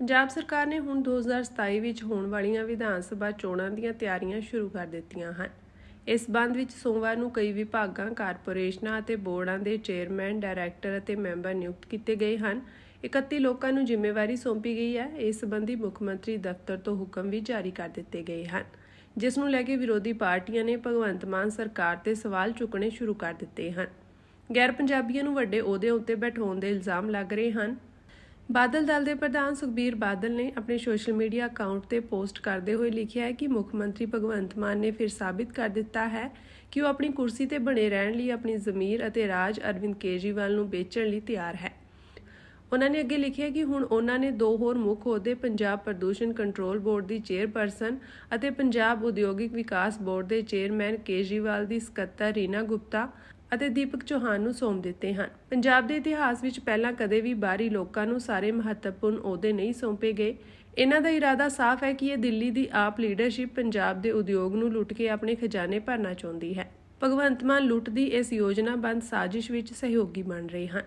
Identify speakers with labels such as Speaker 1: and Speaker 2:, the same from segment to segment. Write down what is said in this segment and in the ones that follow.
Speaker 1: ਪੰਜਾਬ ਸਰਕਾਰ ਨੇ ਹੁਣ 2027 ਵਿੱਚ ਹੋਣ ਵਾਲੀਆਂ ਵਿਧਾਨ ਸਭਾ ਚੋਣਾਂ ਦੀਆਂ ਤਿਆਰੀਆਂ ਸ਼ੁਰੂ ਕਰ ਦਿੱਤੀਆਂ ਹਨ। ਇਸ ਸੰਬੰਧ ਵਿੱਚ ਸੋਮਵਾਰ ਨੂੰ ਕਈ ਵਿਭਾਗਾਂ, ਕਾਰਪੋਰੇਸ਼ਨਾਂ ਅਤੇ ਬੋਰਡਾਂ ਦੇ ਚੇਅਰਮੈਨ, ਡਾਇਰੈਕਟਰ ਅਤੇ ਮੈਂਬਰ ਨਿਯੁਕਤ ਕੀਤੇ ਗਏ ਹਨ। 31 ਲੋਕਾਂ ਨੂੰ ਜ਼ਿੰਮੇਵਾਰੀ ਸੌਂਪੀ ਗਈ ਹੈ। ਇਸ ਸੰਬੰਧੀ ਮੁੱਖ ਮੰਤਰੀ ਦਫ਼ਤਰ ਤੋਂ ਹੁਕਮ ਵੀ ਜਾਰੀ ਕਰ ਦਿੱਤੇ ਗਏ ਹਨ। ਜਿਸ ਨੂੰ ਲੈ ਕੇ ਵਿਰੋਧੀ ਪਾਰਟੀਆਂ ਨੇ ਭਗਵੰਤ ਮਾਨ ਸਰਕਾਰ ਤੇ ਸਵਾਲ ਚੁੱਕਣੇ ਸ਼ੁਰੂ ਕਰ ਦਿੱਤੇ ਹਨ। ਗੈਰ ਪੰਜਾਬੀਆਂ ਨੂੰ ਵੱਡੇ ਅਹੁਦੇ ਉੱਤੇ ਬਿਠਾਉਣ ਦੇ ਇਲਜ਼ਾਮ ਲੱਗ ਰਹੇ ਹਨ। ਬਾਦਲ ਦਲ ਦੇ ਪ੍ਰਧਾਨ ਸੁਖਬੀਰ ਬਾਦਲ ਨੇ ਆਪਣੇ ਸੋਸ਼ਲ ਮੀਡੀਆ ਅਕਾਊਂਟ ਤੇ ਪੋਸਟ ਕਰਦੇ ਹੋਏ ਲਿਖਿਆ ਹੈ ਕਿ ਮੁੱਖ ਮੰਤਰੀ ਭਗਵੰਤ ਮਾਨ ਨੇ ਫਿਰ ਸਾਬਿਤ ਕਰ ਦਿੱਤਾ ਹੈ ਕਿ ਉਹ ਆਪਣੀ ਕੁਰਸੀ ਤੇ ਬਣੇ ਰਹਿਣ ਲਈ ਆਪਣੀ ਜ਼ਮੀਰ ਅਤੇ ਰਾਜ ਅਰਵਿੰਦ ਕੇਜਰੀਵਾਲ ਨੂੰ ਵੇਚਣ ਲਈ ਤਿਆਰ ਹੈ। ਉਹਨਾਂ ਨੇ ਅੱਗੇ ਲਿਖਿਆ ਕਿ ਹੁਣ ਉਹਨਾਂ ਨੇ ਦੋ ਹੋਰ ਮੁੱਖ ਅਹੁਦੇ ਪੰਜਾਬ ਪ੍ਰਦੂਸ਼ਣ ਕੰਟਰੋਲ ਬੋਰਡ ਦੀ ਚੇਅਰਪਰਸਨ ਅਤੇ ਪੰਜਾਬ ਉਦਯੋਗਿਕ ਵਿਕਾਸ ਬੋਰਡ ਦੇ ਚੇਅਰਮੈਨ ਕੇਜਰੀਵਾਲ ਦੀ ਸਕੱਤਰ ਰੀਨਾ ਗੁਪਤਾ ਅਤੇ ਦੀਪਕ ਚੌਹਾਨ ਨੂੰ ਸੌਂਪ ਦਿੱਤੇ ਹਨ। ਪੰਜਾਬ ਦੇ ਇਤਿਹਾਸ ਵਿੱਚ ਪਹਿਲਾਂ ਕਦੇ ਵੀ ਬਾਹਰੀ ਲੋਕਾਂ ਨੂੰ ਸਾਰੇ ਮਹੱਤਵਪੂਰਨ ਅਹੁਦੇ ਨਹੀਂ ਸੌਂਪੇ ਗਏ। ਇਹਨਾਂ ਦਾ ਇਰਾਦਾ ਸਾਫ਼ ਹੈ ਕਿ ਇਹ ਦਿੱਲੀ ਦੀ ਆਪ ਲੀਡਰਸ਼ਿਪ ਪੰਜਾਬ ਦੇ ਉਦਯੋਗ ਨੂੰ ਲੁੱਟ ਕੇ ਆਪਣੇ ਖਜ਼ਾਨੇ ਭਰਨਾ ਚਾਹੁੰਦੀ ਹੈ। ਭਗਵੰਤ ਮਾਨ ਲੁੱਟ ਦੀ ਇਸ ਯੋਜਨਾਬੰਦ ਸਾਜ਼ਿਸ਼ ਵਿੱਚ ਸਹਿਯੋਗੀ ਬਣ ਰਹੇ ਹਨ।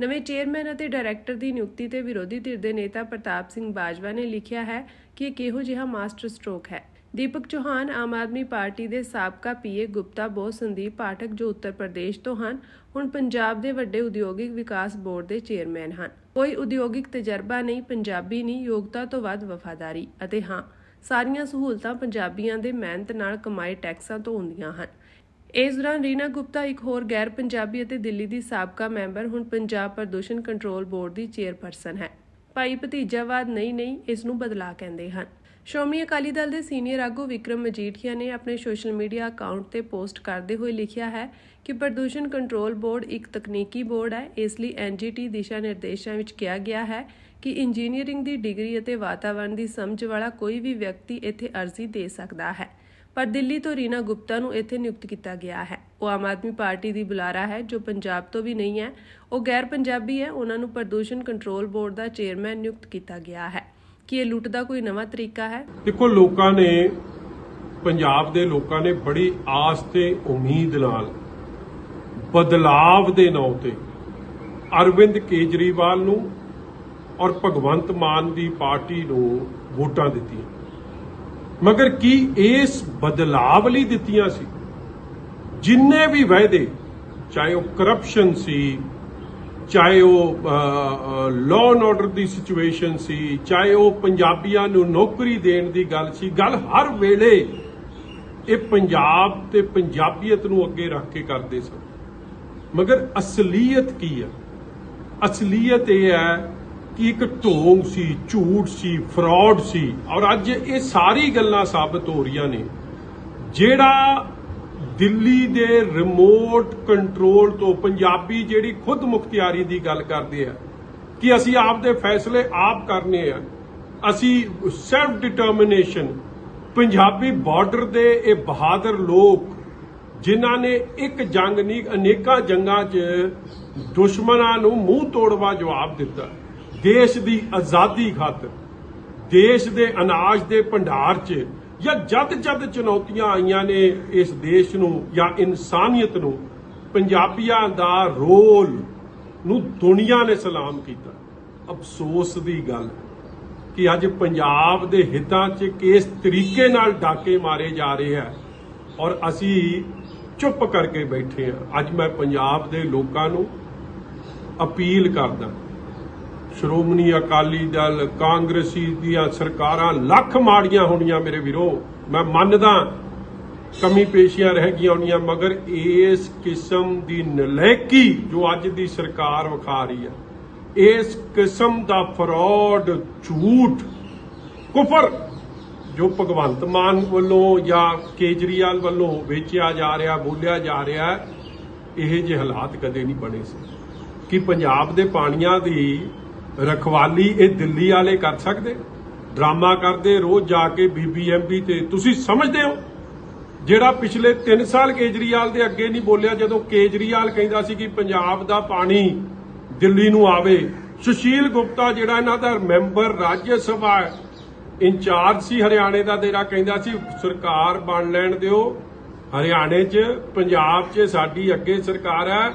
Speaker 1: ਨਵੇਂ ਚੇਅਰਮੈਨ ਅਤੇ ਡਾਇਰੈਕਟਰ ਦੀ ਨਿਯੁਕਤੀ ਤੇ ਵਿਰੋਧੀ ਧਿਰ ਦੇ ਨੇਤਾ ਪ੍ਰਤਾਪ ਸਿੰਘ ਬਾਜਵਾ ਨੇ ਲਿਖਿਆ ਹੈ ਕਿ ਇਹ ਕਿਹੋ ਜਿਹਾ ਮਾਸਟਰ ਸਟ੍ਰੋਕ ਹੈ। ਦੀਪਕ ਚੌਹਾਨ ਆਮ ਆਦਮੀ ਪਾਰਟੀ ਦੇ ਸਾਬਕਾ ਪੀਏ ਗੁਪਤਾ ਬੋਸ, ਸੰਦੀਪ ਪਾਠਕ ਜੋ ਉੱਤਰ ਪ੍ਰਦੇਸ਼ ਤੋਂ ਹਨ, ਹੁਣ ਪੰਜਾਬ ਦੇ ਵੱਡੇ ਉਦਯੋਗਿਕ ਵਿਕਾਸ ਬੋਰਡ ਦੇ ਚੇਅਰਮੈਨ ਹਨ। ਕੋਈ ਉਦਯੋਗਿਕ ਤਜਰਬਾ ਨਹੀਂ, ਪੰਜਾਬੀ ਨਹੀਂ, ਯੋਗਤਾ ਤੋਂ ਵੱਧ ਵਫਾਦਾਰੀ। ਅਤੇ ਹਾਂ, ਸਾਰੀਆਂ ਸਹੂਲਤਾਂ ਪੰਜਾਬੀਆਂ ਦੇ ਮਿਹਨਤ ਨਾਲ ਕਮਾਏ ਟੈਕਸਾਂ ਤੋਂ ਹੁੰਦੀਆਂ ਹਨ। ਇਸ ਦੌਰਾਨ ਰੀਨਾ ਗੁਪਤਾ ਇੱਕ ਹੋਰ ਗੈਰ ਪੰਜਾਬੀ ਅਤੇ ਦਿੱਲੀ ਦੀ ਸਾਬਕਾ ਮੈਂਬਰ, ਹੁਣ ਪੰਜਾਬ ਪ੍ਰਦੂਸ਼ਣ ਕੰਟਰੋਲ ਬੋਰਡ ਦੀ ਚੇਅਰਪਰਸਨ ਹੈ। ਭਾਈ ਭਤੀਜਾਵਾਦ ਨਹੀਂ ਨਹੀਂ ਇਸ ਨੂੰ ਬਦਲਾ ਕਹਿੰਦੇ ਹਨ। ਸ਼੍ਰੋਮਣੀ ਅਕਾਲੀ ਦਲ ਦੇ ਸੀਨੀਅਰ ਆਗੂ ਵਿਕਰਮ ਮਜੀਠੀਆ ਨੇ ਆਪਣੇ ਸੋਸ਼ਲ ਮੀਡੀਆ ਅਕਾਊਂਟ ਤੇ ਪੋਸਟ ਕਰਦੇ ਹੋਏ ਲਿਖਿਆ ਹੈ ਕਿ ਪ੍ਰਦੂਸ਼ਣ ਕੰਟਰੋਲ ਬੋਰਡ ਇੱਕ ਤਕਨੀਕੀ ਬੋਰਡ ਹੈ। ਇਸ ਲਈ ਐਨਜੀਟੀ ਦਿਸ਼ਾ ਨਿਰਦੇਸ਼ਾਂ ਵਿੱਚ ਕਿਹਾ ਗਿਆ ਹੈ ਕਿ ਇੰਜੀਨੀਅਰਿੰਗ ਦੀ ਡਿਗਰੀ ਅਤੇ ਵਾਤਾਵਰਣ ਦੀ ਸਮਝ ਵਾਲਾ ਕੋਈ ਵੀ ਵਿਅਕਤੀ ਇੱਥੇ ਅਰਜ਼ੀ ਦੇ ਸਕਦਾ ਹੈ। ਪਰ ਦਿੱਲੀ ਤੋਂ ਰੀਨਾ ਗੁਪਤਾ ਨੂੰ ਇੱਥੇ ਨਿਯੁਕਤ ਕੀਤਾ ਗਿਆ ਹੈ। ਉਹ ਆਮ ਆਦਮੀ ਪਾਰਟੀ ਦੀ ਬੁਲਾਰਾ ਹੈ, ਜੋ ਪੰਜਾਬ ਤੋਂ ਵੀ ਨਹੀਂ ਹੈ। ਉਹ ਗੈਰ ਪੰਜਾਬੀ ਹੈ। ਉਹਨਾਂ ਨੂੰ ਪ੍ਰਦੂਸ਼ਣ ਕੰਟਰੋਲ ਬੋਰਡ ਦਾ ਚੇਅਰਮੈਨ ਨਿਯੁਕਤ ਕੀਤਾ ਗਿਆ ਹੈ। ਕਿ ਇਹ ਲੁੱਟ ਦਾ ਕੋਈ ਨਵਾਂ ਤਰੀਕਾ ਹੈ?
Speaker 2: ਦੇਖੋ, ਲੋਕਾਂ ਨੇ, ਪੰਜਾਬ ਦੇ ਲੋਕਾਂ ਨੇ ਬੜੀ ਆਸ ਤੇ ਉਮੀਦ ਨਾਲ ਬਦਲਾਵ ਦੇ ਨਾਂ ਤੇ ਅਰਵਿੰਦ ਕੇਜਰੀਵਾਲ ਨੂੰ ਔਰ ਭਗਵੰਤ ਮਾਨ ਦੀ ਪਾਰਟੀ ਨੂੰ ਵੋਟਾਂ ਦਿੱਤੀਆਂ। ਮਗਰ ਕੀ ਇਸ ਬਦਲਾਵ ਲਈ ਦਿੱਤੀਆਂ ਸੀ? ਜਿੰਨੇ ਵੀ ਵਾਅਦੇ, ਚਾਹੇ ਉਹ ਕਰਪਸ਼ਨ ਸੀ ਚਾਹੇ ਉਹ ਲਾਅ ਐਂਡ ਆਰਡਰ ਦੀ ਸਿਚੁਏਸ਼ਨ ਸੀ, ਚਾਹੇ ਉਹ ਪੰਜਾਬੀਆਂ ਨੂੰ ਨੌਕਰੀ ਦੇਣ ਦੀ ਗੱਲ ਸੀ, ਗੱਲ ਹਰ ਵੇਲੇ ਇਹ ਪੰਜਾਬ ਤੇ ਪੰਜਾਬੀਅਤ ਨੂੰ ਅੱਗੇ ਰੱਖ ਕੇ ਕਰਦੇ ਸਨ। ਮਗਰ ਅਸਲੀਅਤ ਕੀ ਹੈ ਅਸਲੀਅਤ ਇਹ ਹੈ ਕਿ ਇੱਕ ਢੋਂਗ ਸੀ, ਝੂਠ ਸੀ ਫਰਾਡ ਸੀ, ਔਰ ਅੱਜ ਇਹ ਸਾਰੀ ਗੱਲਾਂ ਸਾਬਤ ਹੋ ਰਹੀਆਂ ਨੇ। ਜਿਹੜਾ ਦਿੱਲੀ ਦੇ ਰਿਮੋਟ ਕੰਟਰੋਲ ਤੋਂ ਪੰਜਾਬੀ ਜਿਹੜੀ ਖੁਦ ਮੁਖਤਿਆਰੀ ਦੀ ਗੱਲ ਕਰਦੇ ਆ ਕਿ ਅਸੀਂ ਆਪ ਦੇ ਫੈਸਲੇ ਆਪ ਕਰਨੇ ਆ। ਅਸੀਂ ਸੈਲਫ ਡਿਟਰਮੀਨੇਸ਼ਨ ਪੰਜਾਬੀ ਬਾਰਡਰ ਦੇ ਇਹ ਬਹਾਦਰ ਲੋਕ ਜਿਨ੍ਹਾਂ ਨੇ ਇੱਕ ਜੰਗ ਨਹੀਂ, ਅਨੇਕਾਂ ਜੰਗਾਂ 'ਚ ਦੁਸ਼ਮਣਾਂ ਨੂੰ ਮੂੰਹ ਤੋੜਵਾ ਜਵਾਬ ਦਿੱਤਾ। ਦੇਸ਼ ਦੀ ਆਜ਼ਾਦੀ ਖਾਤਰ, ਦੇਸ਼ ਦੇ ਅਨਾਜ ਦੇ ਭੰਡਾਰ 'ਚ ਜਾਂ ਜਦ ਜਦ ਚੁਣੌਤੀਆਂ ਆਈਆਂ ਨੇ ਇਸ ਦੇਸ਼ ਨੂੰ ਜਾਂ ਇਨਸਾਨੀਅਤ ਨੂੰ, ਪੰਜਾਬੀਆਂ ਦਾ ਰੋਲ ਨੂੰ ਦੁਨੀਆ ਨੇ ਸਲਾਮ ਕੀਤਾ। ਅਫਸੋਸ ਦੀ ਗੱਲ, ਕਿ ਅੱਜ ਪੰਜਾਬ ਦੇ ਹਿੱਤਾਂ 'ਚ ਕਿਸ ਤਰੀਕੇ ਨਾਲ ਡਾਕੇ ਮਾਰੇ ਜਾ ਰਹੇ ਆ ਔਰ ਅਸੀਂ ਚੁੱਪ ਕਰਕੇ ਬੈਠੇ ਆ। ਅੱਜ ਮੈਂ ਪੰਜਾਬ ਦੇ ਲੋਕਾਂ ਨੂੰ ਅਪੀਲ ਕਰਦਾ ਸ਼੍ਰੋਮਣੀ ਅਕਾਲੀ ਦਲ ਕਾਂਗਰਸੀ ਦੀਆਂ ਸਰਕਾਰਾਂ ਲੱਖ ਮਾੜੀਆਂ ਹੋਣੀਆਂ ਮੇਰੇ ਵੀਰੋ। ਮੈਂ ਮੰਨਦਾ ਕਮੀ ਪੇਸ਼ੀਆਂ ਰਹਿ ਗਈਆਂ ਹੋਣੀਆਂ, ਮਗਰ ਇਸ ਕਿਸਮ ਦੀ ਨਲਾਇਕੀ ਜੋ ਅੱਜ ਦੀ ਸਰਕਾਰ ਵਿਖਾ ਰਹੀ ਹੈ, ਇਸ ਕਿਸਮ ਦਾ ਫਰਾਡ, ਝੂਠ, ਕੁਫਰ ਜੋ ਭਗਵੰਤ ਮਾਨ ਵੱਲੋਂ ਜਾਂ ਕੇਜਰੀਵਾਲ ਵੱਲੋਂ ਵੇਚਿਆ ਜਾ ਰਿਹਾ, ਬੋਲਿਆ ਜਾ ਰਿਹਾ ਇਹ ਜਿਹੇ ਹਾਲਾਤ ਕਦੇ ਨਹੀਂ ਬਣੇ ਸੀ। ਕਿ ਪੰਜਾਬ ਦੇ ਪਾਣੀਆਂ ਦੀ ਰਖਵਾਲੀ ਇਹ ਦਿੱਲੀ ਵਾਲੇ ਕਰ ਸਕਦੇ? ਡਰਾਮਾ ਕਰਦੇ, ਰੋਜ਼ ਜਾ ਕੇ ਬੀਬੀਐਮਬੀ ਤੇ। ਤੁਸੀਂ ਸਮਝਦੇ ਹੋ? ਜਿਹੜਾ ਪਿਛਲੇ 3 ਸਾਲ ਕੇਜਰੀਵਾਲ ਦੇ ਅੱਗੇ ਨਹੀਂ ਬੋਲਿਆ, ਜਦੋਂ ਕੇਜਰੀਵਾਲ ਕਹਿੰਦਾ ਸੀ ਕਿ ਪੰਜਾਬ ਦਾ ਪਾਣੀ ਦਿੱਲੀ ਨੂੰ ਆਵੇ, ਸੁਸ਼ੀਲ ਗੁਪਤਾ ਜਿਹੜਾ ਇਹਨਾਂ ਦਾ ਮੈਂਬਰ ਰਾਜ ਸਭਾ ਇੰਚਾਰਜ ਸੀ ਹਰਿਆਣੇ ਦਾ, ਤੇਰਾ ਕਹਿੰਦਾ ਸੀ, ਸਰਕਾਰ ਬਣ ਲੈਣ ਦਿਓ। ਹਰਿਆਣੇ 'ਚ, ਪੰਜਾਬ 'ਚ ਸਾਡੀ ਅੱਗੇ ਸਰਕਾਰ ਹੈ।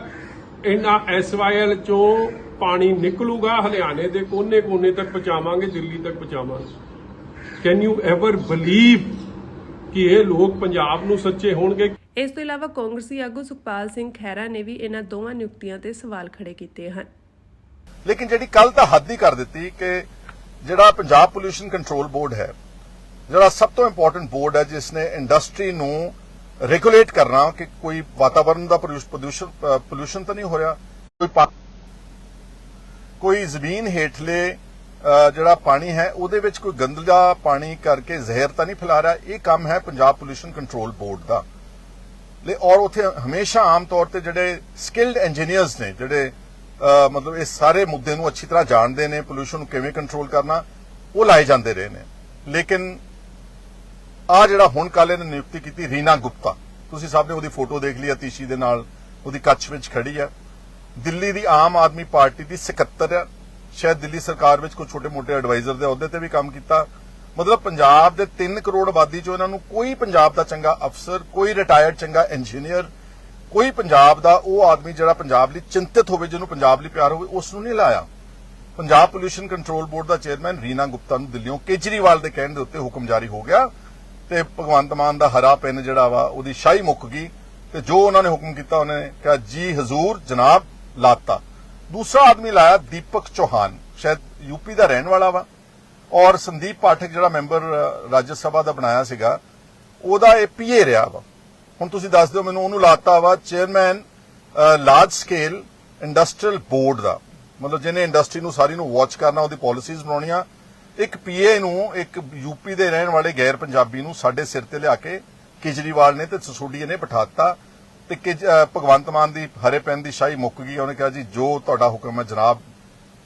Speaker 2: ਇਹਨਾਂ ਐਸਵਾਈਐਲ ਚੋਂ ਪਾਣੀ ਨਿਕਲੂਗਾ ਹਰਿਆਣੇ ਦੇ ਕੋਨੇ-ਕੋਨੇ ਤੱਕ ਪਹੁੰਚਾਵਾਂਗੇ ਦਿੱਲੀ ਤੱਕ ਪਹੁੰਚਾਵਾਂਗੇ। ਕੈਨ ਯੂ ਐਵਰ ਬਲੀਵ ਕਿ ਇਹ ਲੋਕ ਪੰਜਾਬ ਨੂੰ ਸੱਚੇ ਹੋਣਗੇ?
Speaker 1: ਇਸ ਤੋਂ ਇਲਾਵਾ ਕਾਂਗਰਸੀ ਆਗੂ ਸੁਖਪਾਲ ਸਿੰਘ ਖਹਿਰਾ ਨੇ ਵੀ ਇਹਨਾਂ ਦੋਵਾਂ ਨਿਯੁਕਤੀਆਂ ਤੇ ਸਵਾਲ ਖੜੇ ਕੀਤੇ ਹਨ।
Speaker 3: ਲੇਕਿਨ ਜਿਹੜੀ ਕੱਲ ਤਾਂ ਹੱਦ ਹੀ ਕਰ ਦਿੱਤੀ ਕਿ ਜਿਹੜਾ ਪੰਜਾਬ ਪੋਲੂਸ਼ਨ ਕੰਟਰੋਲ ਬੋਰਡ ਹੈ ਜਿਹੜਾ ਸਭ ਤੋਂ ਇੰਪੋਰਟੈਂਟ ਬੋਰਡ ਹੈ ਜਿਸ ਨੇ ਇੰਡਸਟਰੀ ਨੂੰ ਰੈਗੂਲੇਟ ਕਰਨਾ ਕਿ ਕੋਈ ਵਾਤਾਵਰਣ ਦਾ ਪ੍ਰਦੂਸ਼ਣ ਪੋਲੂਸ਼ਨ ਤਾਂ ਨਹੀਂ ਹੋ ਰਿਹਾ ਕੋਈ ਪਾ- ਕੋਈ ਜ਼ਮੀਨ ਹੇਠਲੇ ਜਿਹੜਾ ਪਾਣੀ ਹੈ, ਉਹਦੇ ਵਿੱਚ ਕੋਈ ਗੰਦਲਾ ਪਾਣੀ ਕਰਕੇ ਜ਼ਹਿਰ ਤਾਂ ਨਹੀਂ ਫੈਲਾ ਰਿਹਾ। ਇਹ ਕੰਮ ਹੈ ਪੰਜਾਬ ਪੋਲੂਸ਼ਨ ਕੰਟਰੋਲ ਬੋਰਡ ਦਾ। ਲੈ, ਔਰ ਉੱਥੇ ਹਮੇਸ਼ਾ ਆਮ ਤੌਰ ਤੇ ਜਿਹੜੇ ਸਕਿਲਡ ਇੰਜੀਨੀਅਰਸ ਨੇ, ਜਿਹੜੇ ਮਤਲਬ ਇਹ ਸਾਰੇ ਮੁੱਦੇ ਨੂੰ ਅੱਛੀ ਤਰ੍ਹਾਂ ਜਾਣਦੇ ਨੇ ਪੋਲੂਸ਼ਨ ਨੂੰ ਕਿਵੇਂ ਕੰਟਰੋਲ ਕਰਨਾ, ਉਹ ਲਾਏ ਜਾਂਦੇ ਰਹੇ ਨੇ। ਲੇਕਿਨ ਆ ਜਿਹੜਾ ਹੁਣ ਕੱਲ ਇਹਨੇ ਨਿਯੁਕਤੀ ਕੀਤੀ, ਰੀਨਾ ਗੁਪਤਾ। ਤੁਸੀਂ ਸਭ ਨੇ ਉਹਦੀ ਫੋਟੋ ਦੇਖ ਲਈ, ਅਤੀਸ਼ੀ ਦੇ ਨਾਲ, ਉਹਦੀ ਕੱਛ ਵਿੱਚ ਖੜੀ ਆ। ਦਿੱਲੀ ਦੀ ਆਮ ਆਦਮੀ ਪਾਰਟੀ ਦੀ ਸਕੱਤਰ ਆ। ਸ਼ਾਇਦ ਦਿੱਲੀ ਸਰਕਾਰ ਵਿੱਚ ਕੋਈ ਛੋਟੇ-ਮੋਟੇ ਐਡਵਾਈਜ਼ਰ ਦੇ ਅਹੁਦੇ ਤੇ ਵੀ ਕੰਮ ਕੀਤਾ। ਮਤਲਬ ਪੰਜਾਬ ਦੇ 3 ਕਰੋੜ ਆਬਾਦੀ ਚੋਂ ਇਹਨਾਂ ਨੂੰ ਕੋਈ ਪੰਜਾਬ ਦਾ ਚੰਗਾ ਅਫਸਰ, ਕੋਈ ਰਿਟਾਇਰਡ ਚੰਗਾ ਇੰਜੀਨੀਅਰ ਕੋਈ ਪੰਜਾਬ ਦਾ ਉਹ ਆਦਮੀ ਜਿਹੜਾ ਪੰਜਾਬ ਲਈ ਚਿੰਤਿਤ ਹੋਵੇ, ਜਿਹਨੂੰ ਪੰਜਾਬ ਲਈ ਪਿਆਰ ਹੋਵੇ ਉਸ ਨੂੰ ਨਹੀਂ ਲਾਇਆ। ਪੰਜਾਬ ਪੋਲੂਸ਼ਨ ਕੰਟਰੋਲ ਬੋਰਡ ਦਾ ਚੇਅਰਮੈਨ ਰੀਨਾ ਗੁਪਤਾ ਨੂੰ ਦਿੱਲੀੋਂ ਕੇਜਰੀਵਾਲ ਦੇ ਕਹਿਣ ਦੇ ਉੱਤੇ ਹੁਕਮ ਜਾਰੀ ਹੋ ਗਿਆ ਤੇ ਭਗਵੰਤ ਮਾਨ ਦਾ ਹਰਾ ਪੈਨ ਜਿਹੜਾ ਵਾ, ਉਹਦੀ ਸ਼ਾਹੀ ਮੁੱਕ ਗਈ ਤੇ ਜੋ ਉਹਨਾਂ ਨੇ ਹੁਕਮ ਕੀਤਾ, ਉਹਨੇ ਕਿਹਾ, ਜੀ ਹਜ਼ੂਰ, ਜਨਾਬ ਲਾਤਾ। ਦੂਸਰਾ ਆਦਮੀ ਲਾਇਆ ਦੀਪਕ ਚੌਹਾਨ। ਸ਼ਾਇਦ ਯੂਪੀ ਦਾ ਰਹਿਣ ਵਾਲਾ ਵਾ। ਔਰ ਸੰਦੀਪ ਪਾਠਕ ਜਿਹੜਾ ਮੈਂਬਰ ਰਾਜ ਸਭਾ ਦਾ ਬਣਾਇਆ ਸੀਗਾ, ਉਹਦਾ ਇਹ ਪੀਏ ਰਿਹਾ ਵਾ। ਹੁਣ ਤੁਸੀਂ ਦੱਸ ਦਿਓ ਮੈਨੂੰ ਉਹਨੂੰ ਲਾਤਾ ਵਾ chairman large scale industrial board ਦਾ। ਮਤਲਬ ਜਿਹਨੇ ਇੰਡਸਟਰੀ ਨੂੰ ਸਾਰੀ ਨੂੰ ਵਾਚ ਕਰਨਾ, ਉਹਦੀ ਪਾਲਿਸੀਜ਼ ਬਣਾਉਣੀਆਂ। ਇੱਕ ਪੀਏ ਨੂੰ, ਇੱਕ ਯੂਪੀ ਦੇ ਰਹਿਣ ਵਾਲੇ ਗੈਰ ਪੰਜਾਬੀ ਨੂੰ ਸਾਡੇ ਸਿਰ ਤੇ ਲਿਆ ਕੇ ਕੇਜਰੀਵਾਲ ਨੇ ਤੇ ਸਸੋਡੀਆ ਨੇ ਬਿਠਾਤਾ ਤੇ ਕੇਜ- ਭਗਵੰਤ ਮਾਨ ਦੀ, ਹਰੇ ਪੈਨ ਦੀ ਸ਼ਾਹੀ ਮੁੱਕ ਗਈ, ਉਹਨੇ ਕਿਹਾ ਜੀ, ਜੋ ਤੁਹਾਡਾ ਹੁਕਮ ਹੈ ਜਨਾਬ,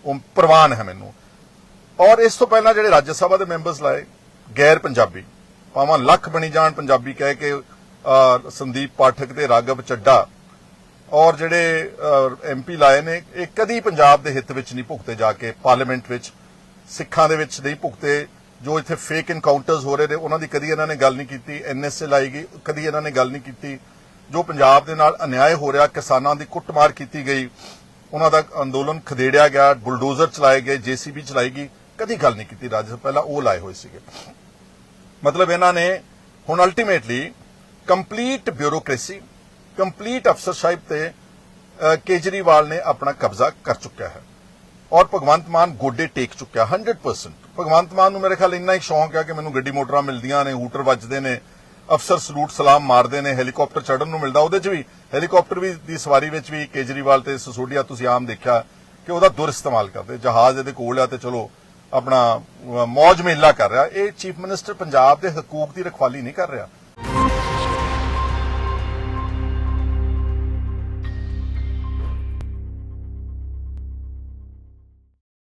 Speaker 3: ਉਹ ਪ੍ਰਵਾਨ ਹੈ ਮੈਨੂੰ। ਔਰ ਇਸ ਤੋਂ ਪਹਿਲਾਂ ਜਿਹੜੇ ਰਾਜ ਸਭਾ ਦੇ ਮੈਂਬਰਸ ਲਾਏ, ਗੈਰ ਪੰਜਾਬੀ, ਭਾਵੇਂ ਲੱਖ ਬਣੀ ਜਾਣ ਪੰਜਾਬੀ ਕਹਿ ਕੇ ਸੰਦੀਪ ਪਾਠਕ ਤੇ ਰਾਗਵ ਚੱਡਾ, ਔਰ ਜਿਹੜੇ ਐਮਪੀ ਲਾਏ ਨੇ, ਇਹ ਕਦੀ ਪੰਜਾਬ ਦੇ ਹਿੱਤ ਵਿੱਚ ਨਹੀਂ ਭੁਗਤੇ ਜਾ ਕੇ, ਪਾਰਲੀਮੈਂਟ ਵਿੱਚ, ਸਿੱਖਾਂ ਦੇ ਵਿੱਚ ਨਹੀਂ ਭੁਗਤੇ, ਜੋ ਇੱਥੇ ਫੇਕ ਇਨਕਾਊਂਟਰਸ ਹੋ ਰਹੇ ਨੇ, ਉਹਨਾਂ ਦੀ ਕਦੀ ਇਹਨਾਂ ਨੇ ਗੱਲ ਨਹੀਂ ਕੀਤੀ ਐਨਐਸਏ ਲਾਈ ਗਈ, ਕਦੀ ਇਹਨਾਂ ਨੇ ਗੱਲ ਨਹੀਂ ਕੀਤੀ ਜੋ ਪੰਜਾਬ ਦੇ ਨਾਲ ਅਨਿਆਏ ਹੋ ਰਿਹਾ, ਕਿਸਾਨਾਂ ਦੀ ਕੁੱਟਮਾਰ ਕੀਤੀ ਗਈ, ਉਹਨਾਂ ਦਾ ਅੰਦੋਲਨ ਖਦੇੜਿਆ ਗਿਆ, ਬੁਲਡੋਜ਼ਰ ਚਲਾਏ ਗਏ, ਜੀਸੀਬੀ ਚਲਾਈ ਗਈ, ਕਦੀ ਗੱਲ ਨਹੀਂ ਕੀਤੀ ਰਾਜ ਸਭਾ, ਪਹਿਲਾਂ ਉਹ ਲਾਏ ਹੋਏ ਸੀਗੇ। ਮਤਲਬ ਇਹਨਾਂ ਨੇ ਹੁਣ ਅਲਟੀਮੇਟਲੀ ਕੰਪਲੀਟ ਬਿਊਰੋਕ੍ਰੇਸੀ ਕੰਪਲੀਟ ਅਫਸਰਸ਼ਾਹਿਬ ਤੇ ਕੇਜਰੀਵਾਲ ਨੇ ਆਪਣਾ ਕਬਜ਼ਾ ਕਰ ਚੁੱਕਿਆ ਹੈ। ਔਰ ਭਗਵੰਤ ਮਾਨ ਗੋਡੇ ਟੇਕ ਚੁੱਕਿਆ 100% ਭਗਵੰਤ ਮਾਨ ਨੂੰ ਮੇਰੇ ਖਿਆਲ ਇੰਨਾ ਹੀ ਸ਼ੌਂਕ ਹੈ ਕਿ ਮੈਨੂੰ ਗੱਡੀ ਮੋਟਰਾਂ ਮਿਲਦੀਆਂ ਨੇ, ਹੂਟਰ ਵੱਜਦੇ ਨੇ ਅਫਸਰ ਸਲੂਟ ਸਲਾਮ ਮਾਰਦੇ ਨੇ, ਹੈਲੀਕਾਪਟਰ ਚੜਨ ਨੂੰ ਮਿਲਦਾ, ਉਹਦੇ 'ਚ ਵੀ, ਹੈਲੀਕਾਪਟਰ ਵੀ ਦੀ ਸਵਾਰੀ ਵਿੱਚ ਵੀ ਕੇਜਰੀਵਾਲ ਤੇ ਸਸੋਡੀਆ ਤੁਸੀਂ ਆਮ ਦੇਖਿਆ ਕਿ ਉਹਦਾ ਦੁਰ ਇਸਤੇਮਾਲ ਕਰਦੇ, ਜਹਾਜ਼ ਇਹਦੇ ਕੋਲ ਆ ਤੇ ਚਲੋ ਆਪਣਾ ਮੌਜ ਮੇਲਾ ਕਰ ਰਿਹਾ। ਇਹ ਚੀਫ ਮਿਨਿਸਟਰ ਪੰਜਾਬ ਦੇ ਹਕੂਕ ਦੀ ਰਖਵਾਲੀ ਨਹੀਂ ਕਰ ਰਿਹਾ।